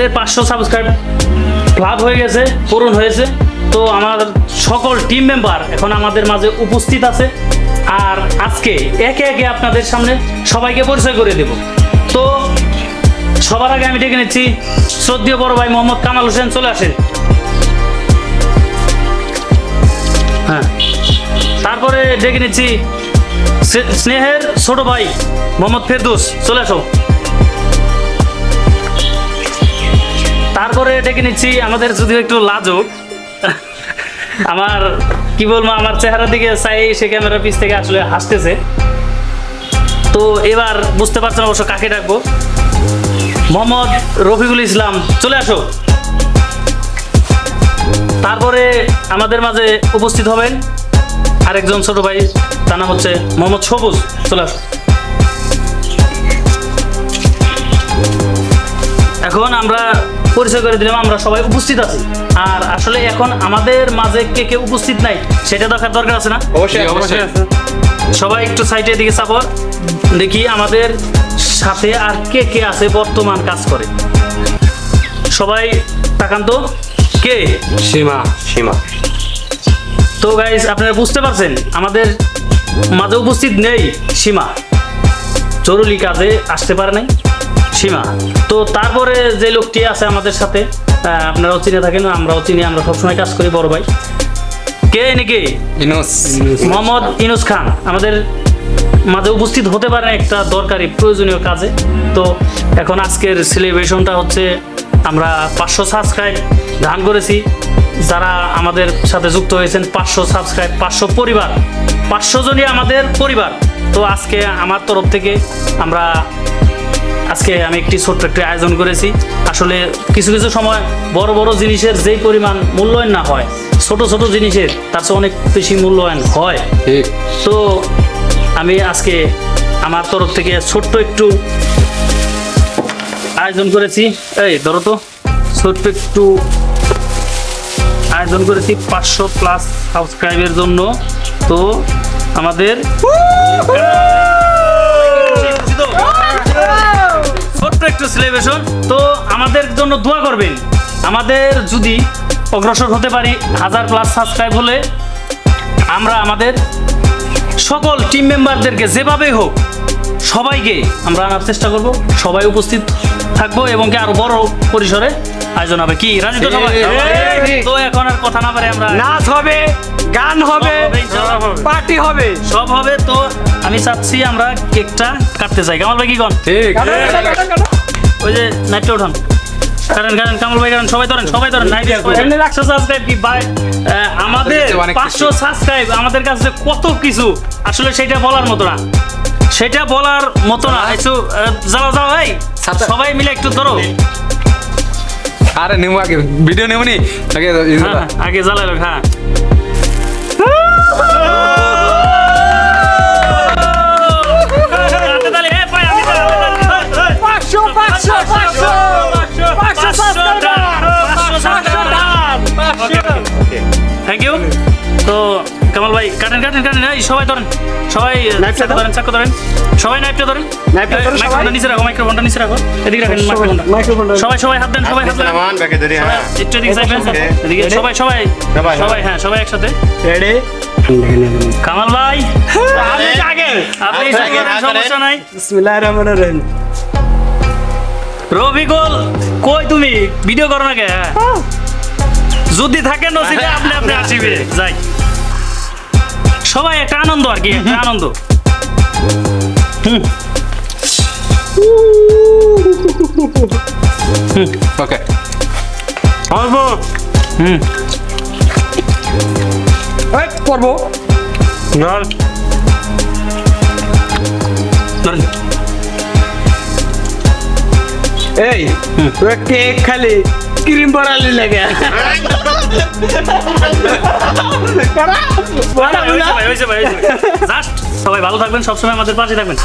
আমাদের পাঁচশো subscribe club হয়ে গেছে, পূরণ হয়েছে। তো আমার সকল টিম মেম্বার এখন আমাদের মাঝে উপস্থিত আছে। আর আজকে একে একে আপনাদের সামনে সবাইকে পরিচয় করে দেব। তো সবার আগে আমি ডেকে নিচ্ছি শ্রদ্ধীয় বড় ভাই মোহাম্মদ কামাল হোসেন, চলে আসেন হ্যাঁ। তারপরে ডেকে নিচ্ছি স্নেহের ছোট ভাই মোহাম্মদ ফেরদুস, চলে আসো। তারপরে ডেকে নিচ্ছি? আমাদের যদিও একটু লাজুক। আমার, কি বলব, আমার চেহারার দিকে চাই সে ক্যামেরার পিছ থেকে আসলে হাসতেছে। তো এবার বুঝতে পারছেন অবশ্য কাকে ডাকবো। মোহাম্মদ রফিকুল ইসলাম, চলে আসো। তারপরে আমাদের মাঝে উপস্থিত হবেন আরেকজন ছোট ভাই, তার নাম হচ্ছে মোহাম্মদ সবুজ। চলে আসো। এখন আমরা পরিচয় করে দিলাম আমরা সবাই উপস্থিত আছি। আর আসলে এখন আমাদের মাঝে কে কে উপস্থিত নাই সেটা দেখার দরকার আছে না? অবশ্যই অবশ্যই। সবাই একটু সাইডের দিকে চাপর দেখি আমাদের সাথে আর কে কে আছে বর্তমান কাজ করে। সবাই তাকান তো। কে? সীমা সীমা। তো গাইজ আপনারা বুঝতে পারছেন আমাদের মাঝে উপস্থিত নেই সীমা। জরুরি কাজে আসতে পারে নাই। সীমা। তো তারপরে যে লোকটি আছে আমাদের সাথে আপনারাও চিনে থাকেন আমরাও চিনি আমরা সবসময় কাজ করি বড় ভাই। কে নাকি ইনুস। মোহাম্মদ ইনুস খান। আমাদের মাঝে উপস্থিত হতে পারে একটা দরকারি প্রয়োজনীয় কাজে। তো এখন আজকের সেলিব্রেশনটা হচ্ছে আমরা পাঁচশো সাবস্ক্রাইব দান করেছি। যারা আমাদের সাথে যুক্ত হয়েছেন পাঁচশো সাবস্ক্রাইব পাঁচশো পরিবার। পাঁচশো জনই আমাদের পরিবার। তো আজকে আমার তরফ থেকে আমরা আজকে আমি একটি ছোট্ট একটি আয়োজন করেছি। আসলে কিছু কিছু সময় বড় বড় জিনিসের যেই পরিমাণ মূল্যায়ন না হয় ছোট ছোট জিনিসের তার চেয়ে অনেক বেশি মূল্যায়ন হয়। তো আমি আজকে আমার তরফ থেকে ছোট্ট একটু আয়োজন করেছি। এই ধরো তো ছোট্ট একটু আয়োজন করেছি পাঁচশো প্লাস সাবস্ক্রাইবের জন্য। তো আমাদের ছোট্ট একটু সেলিব্রেশন তো আমাদের জন্য দোয়া করবেন। আমাদের যদি অগ্রসর হতে পারি হাজার প্লাস সাবস্ক্রাইব হলে আমরা আমাদের সকল টিম মেম্বারদেরকে যেভাবেই হোক সবাইকে আমরা আনার চেষ্টা করব। সবাই উপস্থিত থাকব এবং কি আরও বড় পরিসরে আয়োজন হবে। কি? রাজি তো সবাই? তো এখন আর কথা না পারে আমরা নাচ হবে গান হবে। পার্টি হবে। সব হবে তো আমি চাচ্ছি আমরা কেকটা কাটতে চাই কামাল ভাই কি কন? ঠিক। ওই যে নাইটটা উঠান কারেন কারেন কামাল ভাই কারেন সবাই ধরেন সবাই ধরেন নাইট এমনি একশো সাবস্ক্রাইব কি? ভাই আমাদের। পাঁচশো সাবস্ক্রাইব আমাদের কাছে কত কিছু আসলে সেটা বলার মতো না। সেটা বলার মতো না। একটু যাও যাও ভাই সবাই মিলে একটু ধরো। আরে নেমু আগে। ভিডিও নেমু নি? আগে হ্যাঁ, হ্যাঁ, আগে জ্বালালো হ্যাঁ। কামাল ভাই কাটেন কাটেন কাটেন এই সবাই ধরেন সবাই নাইফটা ধরেন চাকু ধরেন সবাই নাইফটা ধরেন। নাইফটা ধরো এই, সবাই। মাইক্রোফোনটা নিচে রাখো মাইক্রোফোনটা নিচে রাখো এদিকে রাখেন মাইক্রোফোনটা। মাইক্রোফোনটা। সবাই সবাই হাত দেন সবাই হাত দেন। সামান ব্যাকে ধরি হ্যাঁ। একটু এদিকে এদিকে সবাই সবাই সবাই, সবাই হ্যাঁ। সবাই একসাথে। রেডি কামাল ভাই আমি আগে আপনি সমস্যা নাই বিসমিল্লাহির রহমানির রহিম। রবিকুল কই তুমি? ভিডিও করো না কে? হ্যাঁ। যদি থাকে নসিবে আপনি আপনি আসিবে। যাই। সবাই একটা আনন্দ আর কি একটা আনন্দ। ওকে অল্প হুম। এই করব। এই তোরা কেক খালি ক্রিম পরালি লাগে ভাই। Just সবাই ভালো থাকবেন সবসময় আমাদের পাশে থাকবেন